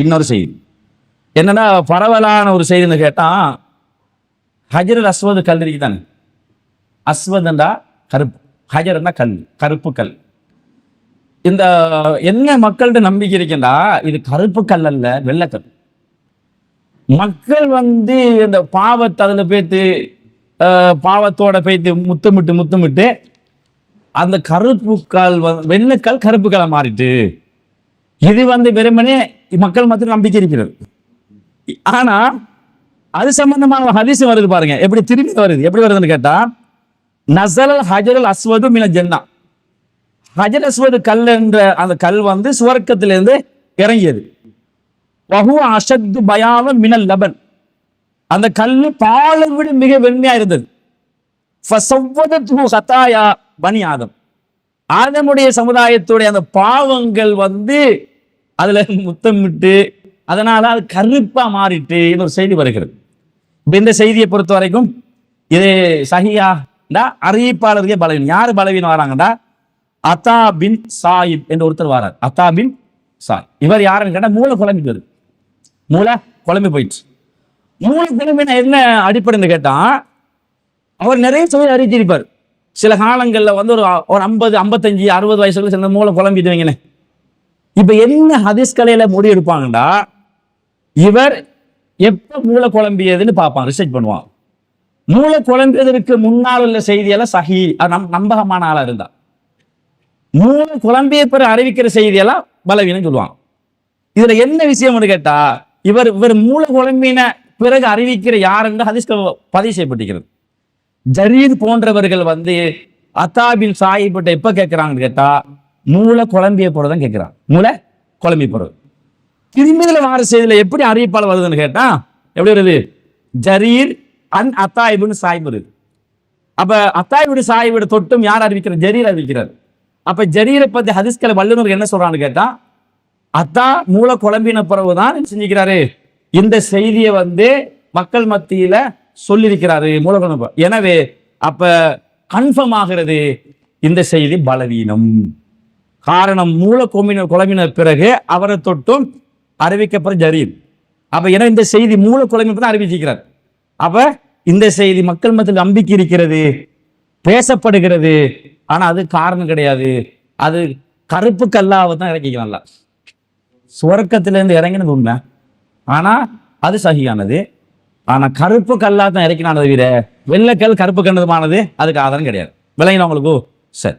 இன்னொரு செய்தி. என்னன்னா பரவலான ஒரு செய்தின்னு கேட்டா ஹஜரல் அஸ்வது கல்லறிக்கு தானே. அஸ்வதண்டா கருப்பு. ஹஜர்னா கல் கருப்பு கல். இந்த என்ன மக்கள்கிட்ட நம்பிக்கை இருக்குண்டா இது கருப்பு கல் அல்ல வெள்ளைக்கல் மக்கள் வந்து இந்த பாவத்தை அதில் பேத்து பாவத்தோட பேத்து முத்தமிட்டு முத்தமிட்டு அந்த கருப்பு கல் வந்து- வெள்ளைக்கல் கருப்பு கலை மாறிட்டு இது வந்து வெறுமனே மக்கள் மத்தியில் நம்பிக்கை இருக்கிறது. ஆனா அது சம்பந்தமான ஹதீஸ் வருது பாருங்க. எப்படி திரும்பி வருது? எப்படி வருதுன்னு கேட்டா நசரல் ஹஜரல் அஸ்வது மின ஜென்னா. ஹஜர் அஸ்வது கல் என்ற அந்த கல் வந்து சுவர்க்கத்திலிருந்து இறங்கியது. வஹு அஷத்து பயாவம் மினல் லபன். அந்த கல் பாலை விட மிக வெண்மையா இருந்தது. ஃபசவ்வதத்து பனி ஆதம். ஆதமுடைய சமுதாயத்துடைய அந்த பாவங்கள் வந்து அதில் முத்தமிட்டு அதனால் அது கருப்பாக மாறிட்டு ஒரு செய்தி வருகிறது. இப்போ இந்த செய்தியை பொறுத்த வரைக்கும் இது சஹியாண்டா அறிவிப்பாளருக்கே பலவீனம். யார் பலவீனம் வராங்கடா? அத்தா பின் சாயிப் என்று ஒருத்தர் வரார். அத்தா பின் சாய் இவர் யாருன்னு கேட்டால் மூளை குழம்பிட்டு வருது மூளை குழம்பி போயிடுச்சு. மூளை குழம்பின என்ன அடிப்படைன்னு கேட்டால் அவர் நிறைய சொல்லி அறிவிச்சிருப்பார். சில காலங்களில் வந்து ஒரு ஒரு ஐம்பது ஐம்பத்தஞ்சு அறுபது வயசுல சில மூளை குழம்பிட்டு வைங்களேன் இப்ப என்ன ஹதீஸ் கலையில முடிவு எடுப்பாங்கடா இவர் எப்ப மூளை குழம்பியதுன்னு பார்ப்பான் ரிசர்ச் பண்ணுவான். மூளை குழம்பியதற்கு முன்னால் உள்ள செய்தியெல்லாம் சஹி அது நம் நம்பகமான ஆளா இருந்தா. மூளை குழம்பிய பிற அறிவிக்கிற செய்தியெல்லாம் பலவீனம் சொல்லுவான். இதுல என்ன விஷயம்னு கேட்டா இவர் இவர் மூல குழம்பின பிறகு அறிவிக்கிற யார் என்று ஹதீஸ் பதிவு செய்யப்பட்டிருக்கிறது. ஜரீர் போன்றவர்கள் வந்து அத்தாபின் சாஹிப்பிட்ட எப்ப கேட்கிறாங்கன்னு கேட்டா மூளை குழம்பிய போறதான் கேட்குறான். மூளை குழம்பி போறது திரும்பி வார செய்தியில் எப்படி அறிவிப்பால் வருதுன்னு கேட்டால் எப்படி வருது? ஜரீர் அன் அத்தாயிபுன்னு சாய்பு வருது அப்போ அத்தாயிபுடு சாயிபுடு தொட்டும் யார் அறிவிக்கிறார் ஜரீர் அறிவிக்கிறார். அப்போ ஜரீரை பற்றி ஹதீஸ்கலை வல்லுநர் என்ன சொல்கிறான்னு கேட்டால் அத்தா மூளை குழம்பின பிறகு தான் செஞ்சுக்கிறாரு? இந்த செய்தியை வந்து மக்கள் மத்தியில் சொல்லியிருக்கிறாரு மூல குழம்பு எனவே அப்போ கன்ஃபார்ம் ஆகிறது இந்த செய்தி பலவீனம். காரணம் மூல குழம்பின குழம்பின பிறகு அவரை தொட்டும் அறிவிக்கப்படும் ஜரீர். அப்போ ஏன்னா இந்த செய்தி மூல குழம்பின தான் அறிவிச்சிருக்கிறார். அப்போ இந்த செய்தி மக்கள் மத்தியில் நம்பிக்கை இருக்கிறது பேசப்படுகிறது. ஆனால் அது காரணம் கிடையாது. அது கருப்பு கல்லாவை தான் இறக்கிக்கலாம்ல சுவர்க்கத்திலேருந்து இறங்கினது உண்மை. ஆனால் அது சகியானது. ஆனால் கருப்பு கல்லாக தான் இறக்கினானது விட வெள்ளைக்கல் கருப்பு கண்டதுமானது அதுக்கு ஆதாரம் கிடையாது. விளங்கினா உங்களுக்கு? சரி.